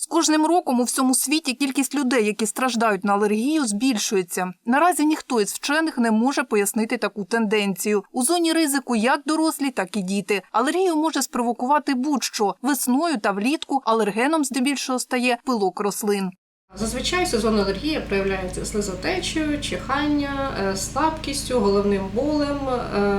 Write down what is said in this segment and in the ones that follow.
З кожним роком у всьому світі кількість людей, які страждають на алергію, збільшується. Наразі ніхто із вчених не може пояснити таку тенденцію. У зоні ризику як дорослі, так і діти. Алергію може спровокувати будь-що весною та влітку. Алергеном здебільшого стає пилок рослин. Зазвичай сезонна алергія проявляється слизотечею, чихання, е, слабкістю, головним болем, е,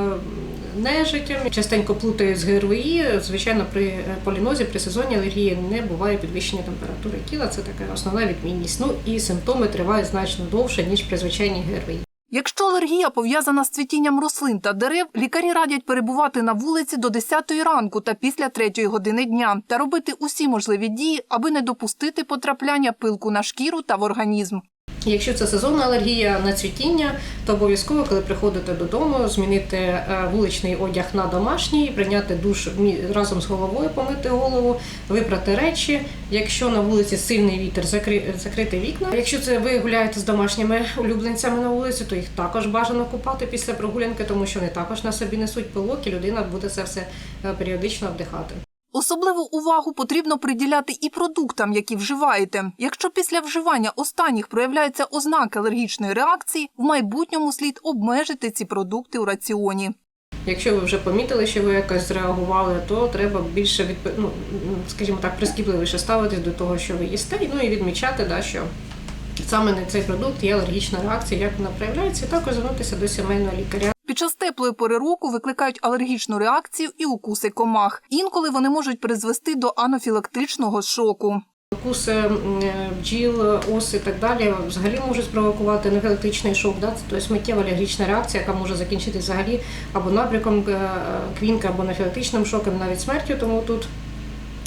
нежиттям. Частенько плутають з ГРВІ. Звичайно, при е, полінозі, при сезонній алергії не буває підвищення температури тіла. Це така основна відмінність. Ну і симптоми тривають значно довше ніж при звичайній ГРВІ. Якщо алергія пов'язана з цвітінням рослин та дерев, лікарі радять перебувати на вулиці до 10 ранку та після 3 години дня та робити усі можливі дії, аби не допустити потрапляння пилку на шкіру та в організм. Якщо це сезонна алергія на цвітіння, то обов'язково, коли приходите додому, змінити е, вуличний одяг на домашній, прийняти душ разом з головою, помити голову, випрати речі. Якщо на вулиці сильний вітер, закри- закрити вікна. Якщо це ви гуляєте з домашніми улюбленцями на вулиці, то їх також бажано купати після прогулянки, тому що вони також на собі несуть пилок, і людина буде це все е, періодично вдихати. Особливу увагу потрібно приділяти і продуктам, які вживаєте. Якщо після вживання останніх проявляються ознаки алергічної реакції, в майбутньому слід обмежити ці продукти у раціоні. Якщо ви вже помітили, що ви якось зреагували, то треба більше відп... ну, скажімо так, прискіпливіше ставитись до того, що ви їсте, ну і відмічати, да, що саме на цей продукт є алергічна реакція, як вона проявляється, і також звернутися до сімейного лікаря. Під час теплої пори року викликають алергічну реакцію і укуси комах. Інколи вони можуть призвести до анафілактичного шоку. Укуси е, бджіл, ос і так далі взагалі можуть спровокувати анафілактичний шок, да? тобто миттєва алергічна реакція, яка може закінчитися взагалі або набряком е, квінки, або анафілактичним шоком, навіть смертю. Тому тут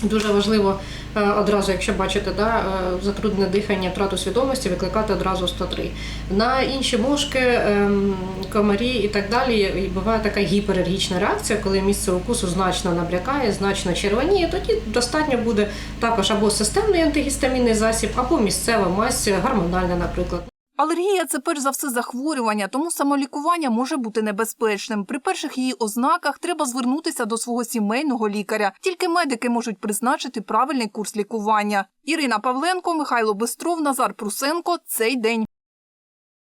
дуже важливо е, одразу, якщо бачите, да, е, затруднене дихання, втрату свідомості, викликати одразу 103. На інші мошки, ем, комарі і так далі буває така гіпералергічна реакція, коли місце укусу значно набрякає, значно червоніє. Тоді достатньо буде також або системний антигістамінний засіб, або місцева мазь, гормональна, наприклад. Алергія це перш за все захворювання, тому самолікування може бути небезпечним. При перших її ознаках треба звернутися до свого сімейного лікаря. Тільки медики можуть призначити правильний курс лікування. Ірина Павленко, Михайло Бистров, Назар Прусенко. Цей день.